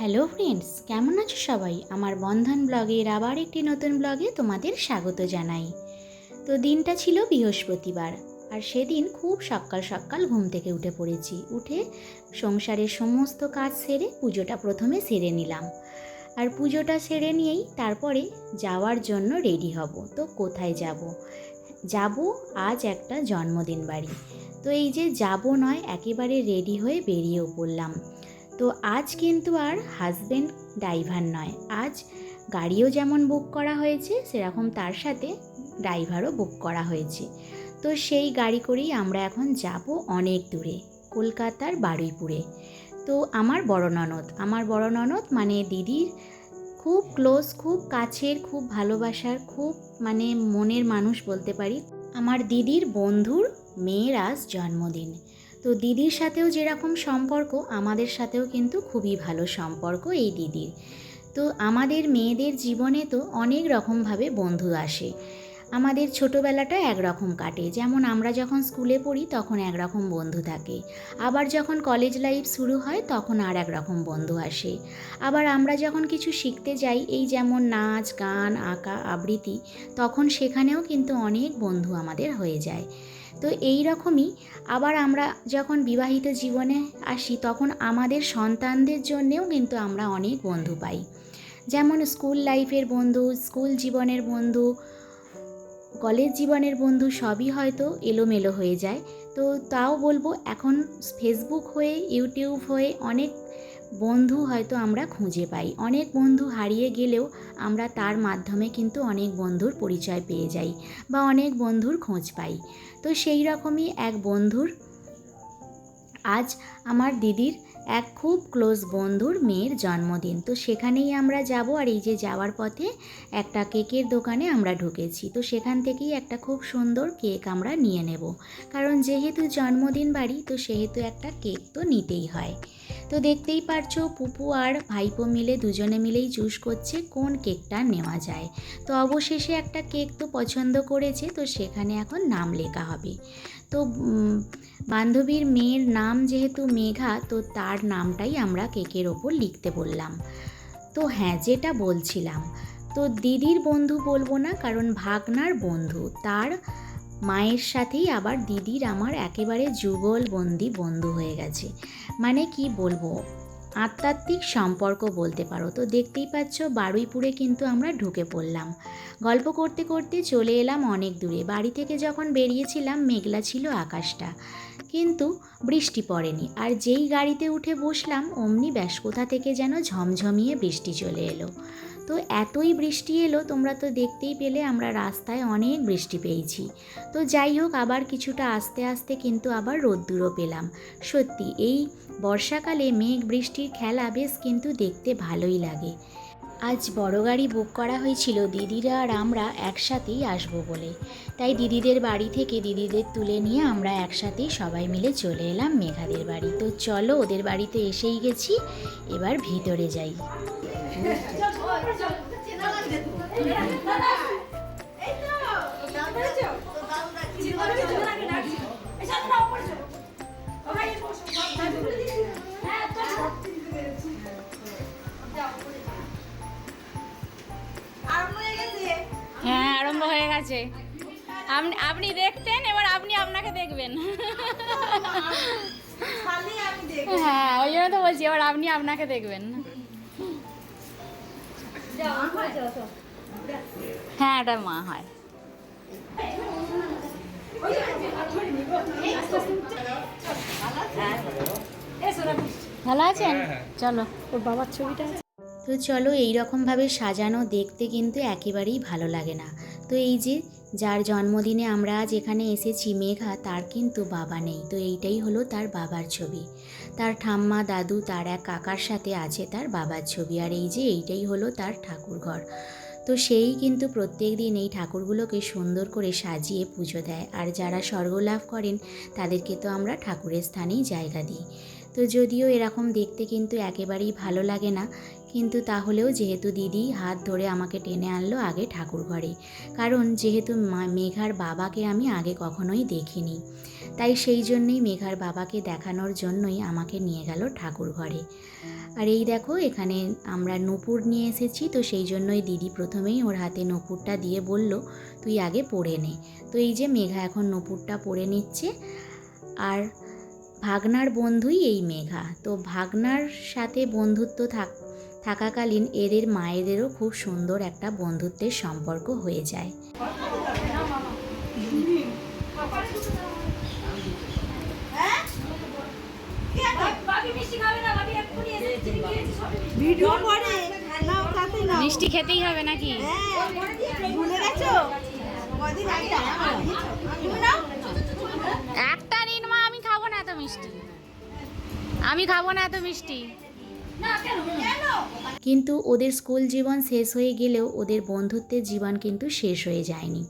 Hello friends, কেমন আছো সবাই? আমার বন্ধন ব্লগের আবার একটি নতুন ব্লগে তোমাদের স্বাগত জানাই। তো দিনটা ছিল বৃহস্পতিবার, আর সেদিন খুব সকাল সকাল ঘুম থেকে উঠে পড়েছি। উঠে সংসারের সমস্ত কাজ সেরে পুজোটা প্রথমে সেরে নিলাম। আর পুজোটা সেরে নিয়েই তারপরে যাওয়ার জন্য রেডি হব। তো কোথায় যাব? যাব আজ একটা জন্মদিন বাড়ি। তো এই যে যাব নয়, একেবারে রেডি হয়ে বেরিয়েও পড়লাম। তো আজ কিন্তু আর হাজবেন্ড ড্রাইভার নয়। আজ গাড়িও যেমন বুক করা হয়েছে, সেরকম তার সাথে ড্রাইভারও বুক করা হয়েছে। তো সেই গাড়ি করেই আমরা এখন যাব অনেক দূরে, কলকাতার বারুইপুরে। তো আমার বড় ননদ, আমার বড় ননদ মানে দিদির খুব ক্লোজ খুব কাছের, খুব ভালোবাসার, খুব মানে মনের মানুষ বলতে পারি। আমার দিদির বন্ধুর মেয়ের আজ জন্মদিন। তো দিদির সাথেও যেরকম সম্পর্ক, আমাদের সাথেও কিন্তু খুবই ভালো সম্পর্ক এই দিদির। তো আমাদের মেয়েদের জীবনে তো অনেক রকমভাবে বন্ধু আসে। আমাদের ছোটোবেলাটা একরকম কাটে। যেমন আমরা যখন স্কুলে পড়ি, তখন একরকম বন্ধু থাকে। আবার যখন কলেজ লাইফ শুরু হয়, তখন আর একরকম বন্ধু আসে। আবার আমরা যখন কিছু শিখতে যাই, এই যেমন নাচ, গান, আঁকা, আবৃত্তি, তখন সেখানেও কিন্তু অনেক বন্ধু আমাদের হয়ে যায়। তো এই রকমই আবার আমরা যখন বিবাহিত জীবনে আসি, তখন আমাদের সন্তানদের জন্যেও কিন্তু আমরা অনেক বন্ধু পাই। যেমন স্কুল লাইফের বন্ধু, স্কুল জীবনের বন্ধু, কলেজ জীবনের বন্ধু সবই হয়তো এলোমেলো হয়ে যায়। তো তাও বলব, এখন ফেসবুক হয়ে, ইউটিউব হয়ে অনেক বন্ধু হয়তো আমরা খুঁজে পাই। অনেক বন্ধু হারিয়ে গেলেও আমরা তার মাধ্যমে কিন্তু অনেক বন্ধুর পরিচয় পেয়ে যাই বা অনেক বন্ধুর খোঁজ পাই। তো সেই রকমই এক বন্ধুর, আজ আমার দিদির এক খুব ক্লোজ বন্ধুর মেয়ের জন্মদিন। তো সেখানেই আমরা যাব আর এই যে যাওয়ার পথে একটা কেকের দোকানে আমরা ঢুকেছি। তো সেখান থেকেই একটা খুব সুন্দর কেক আমরা নিয়ে নেব। কারণ যেহেতু জন্মদিন বাড়ি, তো সেহেতু একটা কেক তো নিতেই হয়। তো দেখতেই পারছ পুপু আর ভাইপো মিলে দুজনে মিলেই চুজ করছে, কোন কেকটা নেওয়া যায়। তো অবশেষে একটা কেক তো পছন্দ করেছে, তো সেখানে এখন নাম লেখা হবে। তো বান্ধবীর মেয়ের নাম যেহেতু মেঘা, তো তার নামটাই আমরা কেকের ওপর লিখতে বললাম। তো হ্যাঁ যেটা বলছিলাম। তো দিদির বন্ধু বলব না, কারণ ভাগনার বন্ধু, তার মায়ের সাথেই আবার দিদির আমার একেবারে যুগলবন্দি বন্ধু হয়ে গেছে। মানে কি বলব? আত্মাত্মিক সম্পর্ক বলতে পারো তো? দেখতেই পাচ্ছ বারুইপুরে কিন্তু আমরা ঢুকে পড়লাম। গল্প করতে করতে চলে এলাম অনেক দূরে। বাড়ি থেকে যখন বেরিয়েছিলাম, মেঘলা ছিল আকাশটা। কিন্তু বৃষ্টি পড়েনি। আর যেই গাড়িতে উঠে বসলাম, অমনি ব্যাস কোথা থেকে যেন ঝমঝমিয়ে বৃষ্টি চলে এলো। তো এতই বৃষ্টি এলো, তোমরা তো দেখতেই পেলে আমরা রাস্তায় অনেক বৃষ্টি পেয়েছি। তো যাই হোক, আবার কিছুটা আস্তে আস্তে কিন্তু আবার রোদ্দুরও পেলাম। সত্যি, এই বর্ষাকালে মেঘ বৃষ্টির খেলা বেশ কিন্তু দেখতে ভালোই লাগে। আজ বড় গাড়ি বুক করা হয়েছিল, দিদিরা আর আমরা একসাথেই আসব বলে। তাই দিদিদের বাড়ি থেকে দিদিদের তুলে নিয়ে আমরা একসাথেই সবাই মিলে চলে এলাম মেঘাদের বাড়ি। তো চলো, ওদের বাড়িতে এসেই গেছি, এবার ভিতরে যাই। হ্যাঁ আরম্ভ হয়ে গেছে। আপনি আপনি দেখতেন এবার আপনি আপনাকে দেখবেন। হ্যাঁ ওই জন্য তো বলছি এবার আপনি আপনাকে দেখবেন। হ্যাঁ এটা মা হয়। ভালো আছেন? চলো। ওর বাবার ছবিটা তো চলো এই রকমভাবে সাজানো দেখতে কিন্তু একেবারেই ভালো লাগে না। তো এই যে যার জন্মদিনে আমরা আজ এখানে এসেছি মেঘা তার কিন্তু বাবা নেই। তো এইটাই হলো তার বাবার ছবি। তার ঠাম্মা, দাদু, তার এক কাকার সাথে আছে তার বাবার ছবি। আর এই যে এইটাই হলো তার ঠাকুরঘর তো সেই কিন্তু প্রত্যেক দিন এই ঠাকুরগুলোকে সুন্দর করে সাজিয়ে পুজো দেয়। আর যারা স্বর্গ লাভ করেন, তাদেরকে তো আমরা ঠাকুরের স্থানেই জায়গা দিই। তো যদিও এরকম দেখতে কিন্তু একেবারেই ভালো লাগে না কিন্তু তাহলেও যেহেতু দিদি হাত ধরে আমাকে টেনে আনলো আগে ঠাকুর ঘরে কারণ যেহেতু মেঘার বাবাকে আমি আগে কখনোই দেখিনি। তাই সেই জন্যই মেঘার বাবাকে দেখানোর জন্যই আমাকে নিয়ে গেল ঠাকুর ঘরে আর এই দেখো, এখানে আমরা নূপুর নিয়ে এসেছি, তো সেই জন্যই দিদি প্রথমেই ওর হাতে নূপুরটা দিয়ে বলল, তুই আগে পরে নে। তো এই যে মেঘা এখন নূপুরটা পরে নিচ্ছে। আর ভাগনার বন্ধুই এই মেঘা। তো ভাগনার সাথে বন্ধুত্ব থাক থাকাকালীন এদের মায়েদেরও খুব সুন্দর একটা বন্ধুত্বের সম্পর্ক হয়ে যায়। মিষ্টি খেতেই হবে নাকি? হ্যাঁ। একটা নিন মা আমি খাব না এত মিষ্টি। আমি খাব না এত মিষ্টি। কিন্তু ওদের স্কুল জীবন শেষ হয়ে গেলেও ওদের বন্ধুত্বের জীবন কিন্তু শেষ হয়ে যায়নি।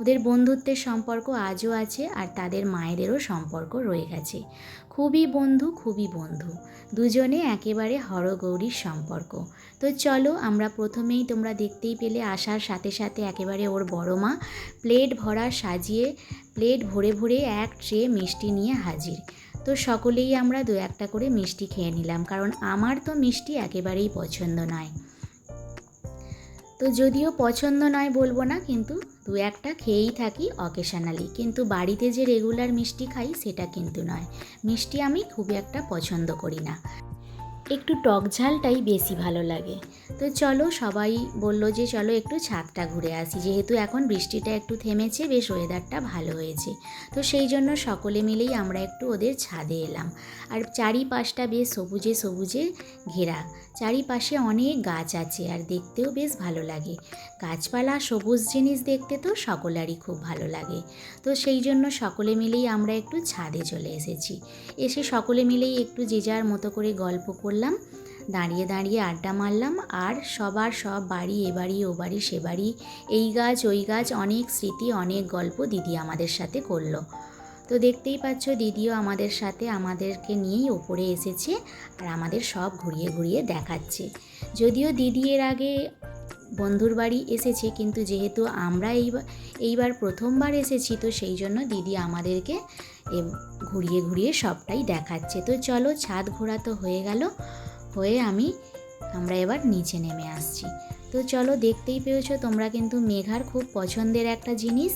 ওদের বন্ধুত্বের সম্পর্ক আজও আছে আর তাদের মায়েদেরও সম্পর্ক রয়ে গেছে। খুবই বন্ধু খুবই বন্ধু। দুজনে একেবারে হরগৌরীর সম্পর্ক। তো চলো আমরা প্রথমেই তোমরা দেখতেই পেলে আসার সাথে সাথে একেবারে ওর বড় মা প্লেট ভরা সাজিয়ে, প্লেট ভরে ভরে এক ট্রে মিষ্টি নিয়ে হাজির। তো সকলেই আমরা দু একটা করে মিষ্টি খেয়ে নিলাম, কারণ আমার তো মিষ্টি একেবারেই পছন্দ নয়। তো যদিও পছন্দ নয় বলব না, কিন্তু দু একটা খেয়েই থাকি অকেশনালি কিন্তু বাড়িতে যে রেগুলার মিষ্টি খাই, সেটা কিন্তু নয়। মিষ্টি আমি খুব একটা পছন্দ করি না। একটু টক ঝালটাই বেশি ভালো লাগে। তো চলো সবাই বলল যে, চলো একটু ছাদটা ঘুরে আসি। যেহেতু এখন বৃষ্টিটা একটু থেমেছে, বেশ ওয়েদারটা ভালো হয়েছে তো সেই জন্য সকলে মিলেই আমরা একটু ওদের ছাদে এলাম। আর চারিপাশটা বেশ সবুজে সবুজে ঘেরা। চারিপাশে অনেক গাছ আছে আর দেখতেও বেশ ভালো লাগে। গাছপালা, সবুজ জিনিস দেখতে তো সকলেরই খুব ভালো লাগে। তো সেই জন্য সকলে মিলেই আমরা একটু ছাদে চলে এসেছি। এসে সকলে মিলেই একটু যে যার মতো করে গল্প করলাম। দাঁড়িয়ে দাঁড়িয়ে আড্ডা মারলাম আর সবার সব বাড়ি এ বাড়ি, ও বাড়ি, সে বাড়ি, এই গাছ, ওই গাছ, অনেক স্মৃতি, অনেক গল্প দিদি আমাদের সাথে করল। তো দেখতেই পাচ্ছ দিদিও আমাদের সাথে আমাদেরকে নিয়েই ওপরে এসেছে আর আমাদের সব ঘুরিয়ে ঘুরিয়ে দেখাচ্ছে। যদিও দিদি এর আগে বন্ধুর বাড়ি এসেছে, কিন্তু যেহেতু আমরা এইবার এইবার প্রথমবার এসেছি, তো সেই জন্য দিদি আমাদেরকে ঘুরিয়ে ঘুরিয়ে সবটাই দেখাচ্ছে। তো চলো, ছাদ ঘোরা তো হয়ে গেল, হয়ে আমি, আমরা এবার নিচে নেমে আসছি। তো চলো, দেখতেই পেয়েছ তোমরা কিন্তু মেঘার খুব পছন্দের একটা জিনিস।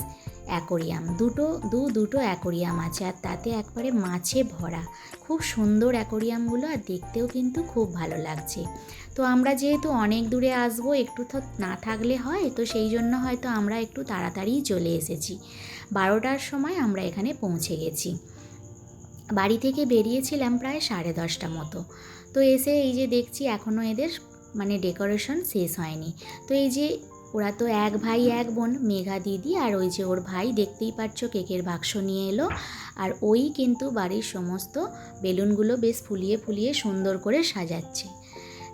অ্যাকোরিয়াম। দুটো, দু দুটো অ্যাকোরিয়াম আছে আর তাতে একবারে মাছে ভরা। খুব সুন্দর অ্যাকোরিয়ামগুলো আর দেখতেও কিন্তু খুব ভালো লাগছে। তো আমরা যেহেতু অনেক দূরে আসব, একটু তো না থাকলে হয়, তো সেই জন্য হয়তো আমরা একটু তাড়াতাড়িই চলে এসেছি। বারোটার সময় আমরা এখানে পৌঁছে গেছি। বাড়ি থেকে বেরিয়েছিলাম প্রায় সাড়ে দশটা মতো। তো এসে এই যে দেখছি এখনও এদের মানে ডেকোরেশন শেষ হয়নি। তো এই যে ওরা তো এক ভাই, এক বোন, মেঘা দিদি আর ওই যে ওর ভাই, দেখতেই পাচ্ছ কেকের বাক্স নিয়ে এলো। আর ওই কিন্তু বাড়ির সমস্ত বেলুনগুলো বেশ ফুলিয়ে ফুলিয়ে সুন্দর করে সাজাচ্ছে।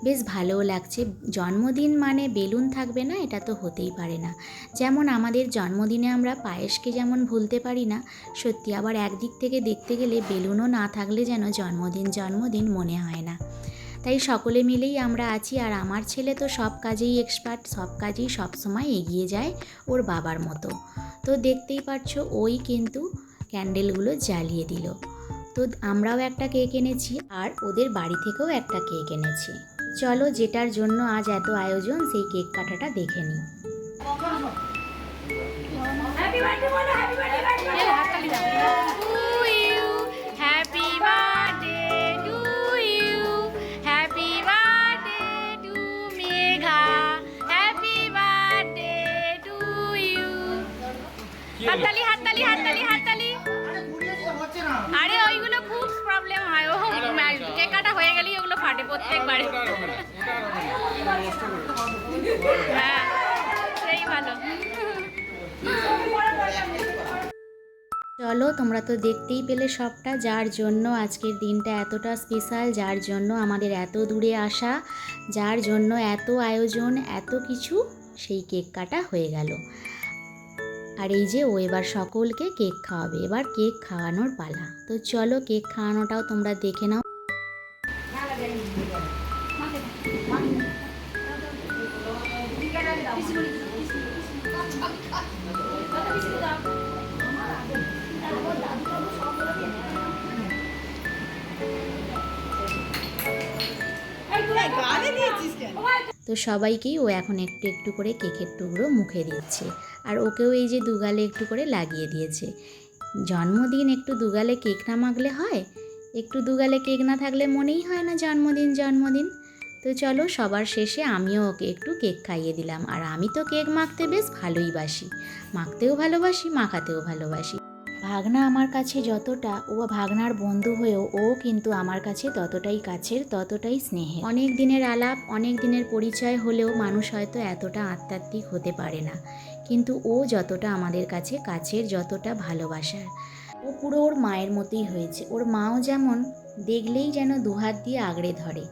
বেশ ভালোও লাগছে। জন্মদিন মানে বেলুন থাকবে না, এটা তো হতেই পারে না। যেমন আমাদের জন্মদিনে আমরা পায়েসকে যেমন ভুলতে পারি না, সত্যি আবার একদিক থেকে দেখতে গেলে বেলুনও না থাকলে যেন জন্মদিন জন্মদিন মনে হয় না। তাই সকলে মিলেই আমরা আছি আর আমার ছেলে তো সব কাজেই এক্সপার্ট সব কাজেই সবসময় এগিয়ে যায় ওর বাবার মতো। তো দেখতেই পাচ্ছ ওই কিন্তু ক্যান্ডেলগুলো জ্বালিয়ে দিল। তো আমরাও একটা কেক এনেছি আর ওদের বাড়ি থেকেও একটা কেক এনেছি। চলো যেটার জন্য আজ এত আয়োজন সেই কেক কাটাটা দেখে নিই। হ্যাঁ চলো, তোমরা তো দেখতেই পেলে সবটা, যার জন্য আজকের দিনটা এতটা স্পেশাল যার জন্য আমাদের এত দূরে আসা, যার জন্য এত আয়োজন, এত কিছু, সেই কেক কাটা হয়ে গেল। আর এই যে ও এবার সকলকে কেক খাওয়াবে, এবার কেক খাওয়ানোর পালা। তো চলো, কেক খাওয়ানোটাও তোমরা দেখে নাও। তো সবাইকেই ও এখন একটু একটু করে কেকের টুকরো মুখে দিচ্ছে। আর ওকেও এই যে দুগালে একটু করে লাগিয়ে দিয়েছে। জন্মদিন একটু দুগালে কেক না মাখলে হয়? একটু দুগালে কেক না থাকলে মনেই হয় না জন্মদিন জন্মদিন। তো চলো সবার শেষে আমিও ওকে একটু কেক খাইয়ে দিলাম। আর আমি তো কেক মাখতে বেশ ভালোই বাসি। মাখতেও ভালোবাসি, মাখাতেও ভালোবাসি। ভাগনা আমার কাছে যতটা, ও ভাগনার বন্ধু হয়েও ও কিন্তু আমার কাছে ততটাই কাছের, ততটাই স্নেহে অনেক দিনের আলাপ, অনেক দিনের পরিচয় হলেও মানুষ হয়তো এতটা আত্মাত্মিক হতে পারে না। কিন্তু ও যতটা আমাদের কাছে কাছের, যতটা ভালোবাসার। ও পুরো ওর মায়ের মতোই হয়েছে। ওর মাও যেমন দেখলেই যেন দুহাত দিয়ে আগড়ে ধরে,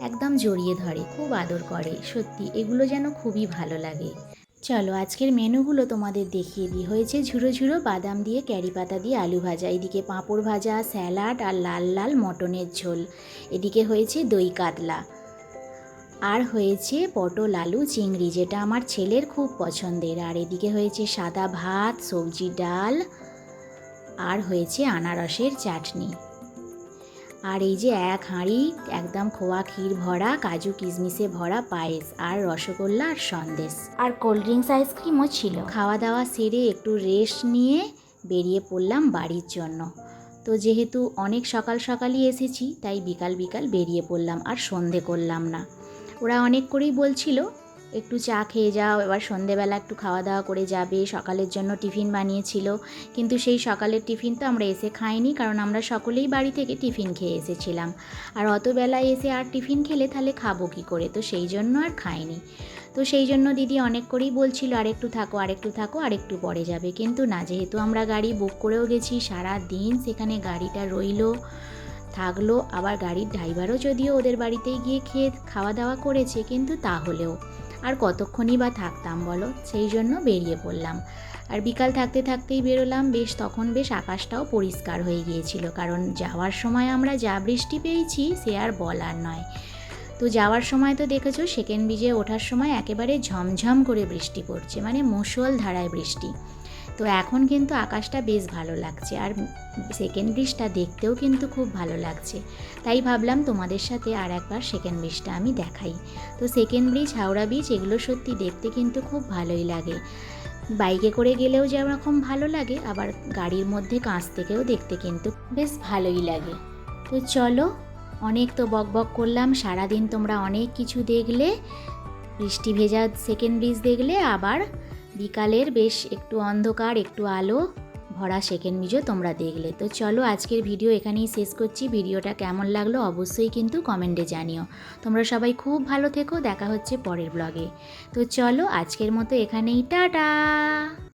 একদম জড়িয়ে ধরে, খুব আদর করে। সত্যি, এগুলো যেন খুবই ভালো লাগে। চলো, আজকের মেনুগুলো তোমাদের দেখিয়ে দিই। হয়েছে ঝুরো ঝুরো বাদাম দিয়ে ক্যারি পাতা দিয়ে আলু ভাজা, এদিকে পাঁপড় ভাজা, স্যালাড আর লাল লাল মটনের ঝোল। এদিকে হয়েছে দই কাতলা। আর হয়েছে পটল আলু, চিংড়ি, যেটা আমার ছেলের খুব পছন্দের। আর এদিকে হয়েছে সাদা ভাত, সবজি ডাল আর হয়েছে আনারসের চাটনি। আর এই যে এক হাঁড়ি একদম খোয়া ক্ষীর ভরা কাজু কিশমিশে ভরা পায়েস আর রসগোল্লা আর সন্দেশ। আর কোল্ড ড্রিঙ্কস আইসক্রিমও ছিল। খাওয়া দাওয়া সেরে একটু রেস্ট নিয়ে বেরিয়ে পড়লাম বাড়ির জন্য। তো যেহেতু অনেক সকাল সকালই এসেছি তাই বিকাল বিকাল বেরিয়ে পড়লাম আর সন্ধে করলাম না। ওরা অনেক করেই বলছিল একটু চা খেয়ে যাও, এবার সন্ধেবেলা একটু খাওয়া দাওয়া করে যাবে, সকালের জন্য টিফিন বানিয়েছিল। কিন্তু সেই সকালের টিফিন তো আমরা এসে খাইনি, কারণ আমরা সকলেই বাড়ি থেকে টিফিন খেয়ে এসেছিলাম। আর অত বেলায় এসে আর টিফিন খেলে তাহলে খাব কী করে? তো সেই জন্য আর খাইনি। তো সেই জন্য দিদি অনেক করেই বলছিল, আরেকটু থাকো আরেকটু থাকো, আরেকটু পরে যাবে। কিন্তু না, যেহেতু আমরা গাড়ি বুক করেও গেছি, সারা দিন সেখানে গাড়িটা রইল, থাকল, আবার গাড়ির ড্রাইভারও যদিও ওদের বাড়িতেই গিয়ে খেয়ে, খাওয়া দাওয়া করেছে, কিন্তু তাহলেও। আর কতক্ষণই বা থাকতাম বলো? সেই জন্য বেরিয়ে পড়লাম। আর বিকাল থাকতে থাকতেই বেরোলাম, বেশ তখন বেশ আকাশটাও পরিষ্কার হয়ে গিয়েছিল, কারণ যাওয়ার সময় আমরা যা বৃষ্টি পেয়েছি সে আর বলার নয়। তো যাওয়ার সময় তো দেখেছ, সেকেন্ড ব্রিজে ওঠার সময় একেবারে ঝমঝম করে বৃষ্টি পড়ছে মানে মুসল ধারায় বৃষ্টি। তো এখন কিন্তু আকাশটা বেশ ভালো লাগছে আর সেকেন্ড ব্রিজটা দেখতেও কিন্তু খুব ভালো লাগছে। তাই ভাবলাম তোমাদের সাথে আর একবার সেকেন্ড ব্রিজটা আমি দেখাই। তো সেকেন্ড ব্রিজ হাওড়া ব্রিজ এগুলো সত্যি দেখতে কিন্তু খুব ভালোই লাগে। বাইকে করে গেলেও যেরকম ভালো লাগে, আবার গাড়ির মধ্যে কাঁচ থেকেও দেখতে কিন্তু বেশ ভালোই লাগে। তো চলো, অনেক তো বক বক করলাম, সারাদিন তোমরা অনেক কিছু দেখলে, বৃষ্টি ভেজা সেকেন্ড ব্রিজ দেখলে, আবার বিকালের বেশ একটু অন্ধকার, একটু আলো। ভরা সেকেন্ড মিজো তোমরা দেখলে। তো চলো আজকের ভিডিও এখানেই শেষ করছি। ভিডিওটা কেমন লাগল অবশ্যই কিন্তু কমেন্টে জানিও। তোমরা সবাই খুব ভালো থেকো। দেখা হচ্ছে পরের ব্লগে। তো চলো আজকের মতো এখানেই। টাটা!